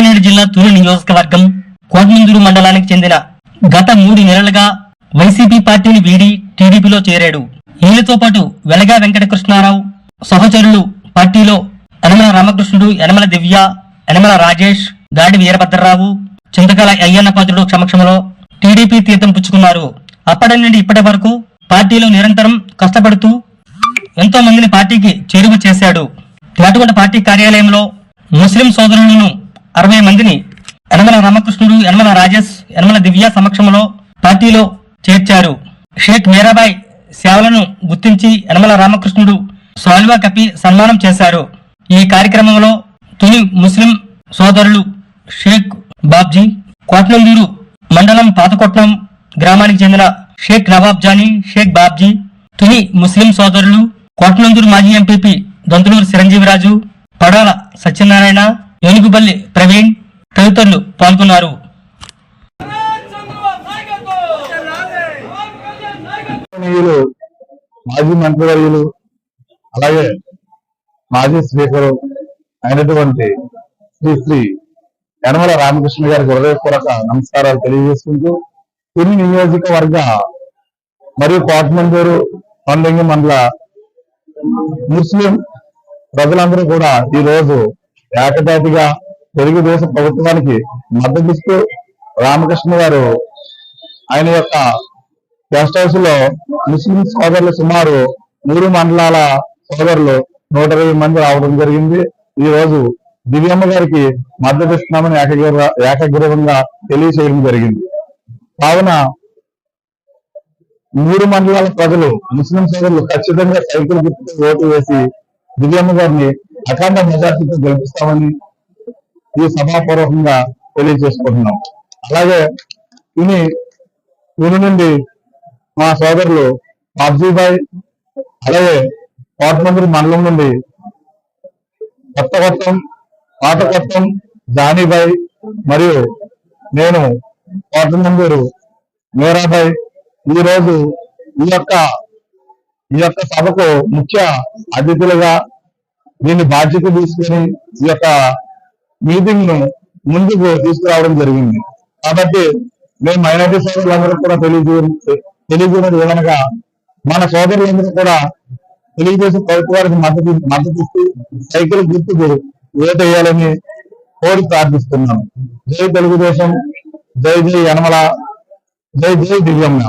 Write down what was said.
రంగారెడ్డి జిల్లా తూరు నియోజకవర్గం కోటమందూరు మండలానికి చెందిన గత మూడు నెలలుగా వైసీపీ పార్టీని వీడి టీడీపీలో చేరాడు. ఈయనతో పాటు వెలగా వెంకటకృష్ణారావు సహచరులు పార్టీలో యనమల రామకృష్ణుడు యనమల దివ్య యనమల రాజేష్ గాడి వీరభద్రరావు చింతకాల అయ్యన్న పాత్రుడు సమక్షంలో టీడీపీ తీర్థం పుచ్చుకున్నారు. అప్పటి నుండి ఇప్పటి వరకు పార్టీలో నిరంతరం కష్టపడుతూ ఎంతో మందిని పార్టీకి చేరువ చేశాడు. అటువంటి పార్టీ కార్యాలయంలో ముస్లిం సోదరులను అరవై మందిని యనమల రామకృష్ణుడు యనమల రాజేష్ యనమల సమక్షంలో పార్టీలో చేర్చారు. షేక్ మీరాబాయ్ సేవలను గుర్తించి యనమల రామకృష్ణుడు సాల్వా కపి సన్మానం చేశారు. ఈ కార్యక్రమంలో తొలి ముస్లిం సోదరులు షేక్ బాబ్జీ కోట్నందూరు మండలం పాతకొట్నం గ్రామానికి చెందిన షేక్ నవాబ్ జానీ షేక్ బాబ్జీ తుని ముస్లిం సోదరులు కోట్నందూరు మాజీ ఎంపీపీ దొంతులూరు చిరంజీవిరాజు పడాల సత్యనారాయణ ఏనుగుబల్లి ప్రవీణ్ తదితరులు పాల్గొన్నారు. మాజీ మంత్రివర్యులు అలాగే మాజీ స్పీకరు అయినటువంటి శ్రీ శ్రీ యనమల రామకృష్ణ గారికి హృదయపూర్వక నమస్కారాలు తెలియజేసుకుంటూ తిని నియోజకవర్గ మరియు కోటమందూరు పండింగ మండల ముస్లిం ప్రజలందరూ కూడా ఈ రోజు ఏకదాటిగా తెలుగుదేశం ప్రభుత్వానికి మద్దతిస్తూ రామకృష్ణ గారు ఆయన యొక్క గెస్ట్ హౌస్లో ముస్లిం సోదరులు సుమారు మూడు మండలాల సోదరులు నూట ఇరవై మంది రావడం జరిగింది. ఈ రోజు దివ్యమ్మ గారికి మద్దతు ఇస్తున్నామని ఏకగ్రీవంగా తెలియచేయడం జరిగింది. కావున మూడు మండలాల ప్రజలు ముస్లిం సోదరులు ఖచ్చితంగా సైకిల్ గుర్తుకు ఓటు వేసి దివ్యమ్మ గారిని అఖండ మెజార్టీతో గెలిపిస్తామని ఈ సభాపూర్వకంగా తెలియజేసుకుంటున్నాం. అలాగే ఇని ఊరి నుండి మా సోదరులు బాబ్జీబాయ్ అలాగే కోటమందిరి మండలం నుండి కొత్త కొత్తం పాట కొత్తం జానీబాయ్ మరియు నేను కోటమందూరు మీరాబాయ్ ఈ రోజు ఈ యొక్క ఈ యొక్క సభకు ముఖ్య అతిథులుగా దీన్ని బాధ్యత తీసుకుని ఈ యొక్క మీటింగ్ను ముందుకు తీసుకురావడం జరిగింది. కాబట్టి మేము మైనార్టీ సోదరులందరూ కూడా తెలియజే తెలియజేయడం ఏదనగా మన సోదరులందరూ కూడా తెలుగుదేశం ప్రభుత్వానికి మద్దతు మద్దతు ఇస్తూ సైకిల్ గుర్తుకు ఓటేయాలని కోరి ప్రార్థిస్తున్నాం జై తెలుగుదేశం జై జై యనమల జై జై దివ్యమ్మ